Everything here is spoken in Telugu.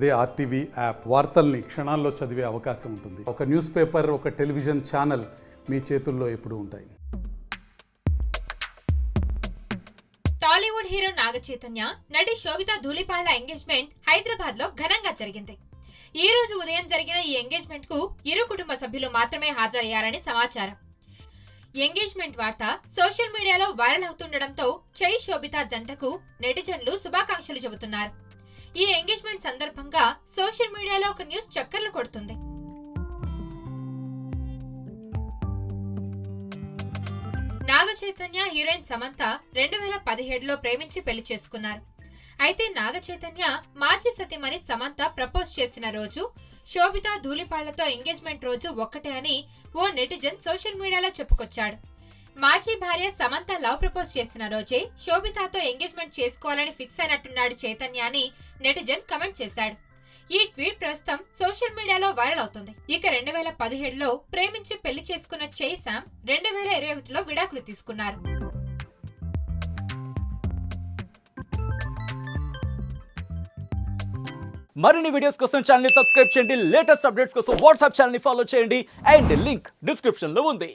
అదే ఆర్టీవీ యాప్ వార్తల్ని క్షణాల్లో చదివే అవకాశం ఉంటుంది. ఒక న్యూస్ పేపర్ ఒక టెలివిజన్ ఛానల్ మీ చేతుల్లో ఎప్పుడు ఉంటాయి. టాలీవుడ్ హీరో నాగ చైతన్య నటి శోభిత ధూళిపాళ్ళ ఎంగేజ్మెంట్ హైదరాబాద్లో ఘనంగా జరిగింది. ఈ రోజు ఉదయం జరిగిన ఈ ఎంగేజ్మెంట్కు ఇరు కుటుంబ సభ్యులు మాత్రమే హాజరయ్యారని సమాచారం. ఎంగేజ్మెంట్ వార్త సోషల్ మీడియాలో వైరల్ అవుతుండటంతో చై శోభిత జంటకు నెటిజన్లు శుభాకాంక్షలు చెబుతున్నారు. ఈ ఎంగేజ్మెంట్ సందర్భంగా సోషల్ మీడియాలో ఒక న్యూస్ చక్కర్లు కొడుతుంది. నాగ చైతన్య హీరోయిన్ సమంత రెండు వేల పదిహేడులో ప్రేమించి పెళ్ళి చేసుకున్నారు. అయితే నాగ చైతన్య మాజీ సతీమణి సమంత ప్రపోజ్ చేసిన రోజు శోభిత ధూళిపాళ్ళతో ఎంగేజ్మెంట్ రోజు ఒక్కటే అని ఓ నెటిజన్ సోషల్ మీడియాలో చెప్పుకొచ్చాడు. మాజీ భార్య సమంత లవ్ ప్రపోజ్ చేసిన రోజే శోభితతో ఎంగేజ్మెంట్ చేసుకోవాలని ఫిక్స్ అయినట్టున్నాడు చైతన్య అని నెటిజన్ కమెంట్ చేశాడు. ఈ ట్వీట్ ప్రస్తుతం సోషల్ మీడియాలో వైరల్ అవుతుంది. ఇక రెండు వేల పదిహేడులో ప్రేమించి పెళ్ళి చేసుకున్న చై శామ్ రెండు వేల ఇరవై ఒకటిలో విడాకులు తీసుకున్నారు. మరిన్ని వీడియోస్ కోసం ఛానల్ సబ్స్క్రైబ్ చేయండి. లేటెస్ట్ అప్డేట్స్ కోసం వాట్సాప్ ఛానల్ ఫాలో చేయండి. అండ్ లింక్ డిస్క్రిప్షన్లో ఉంది.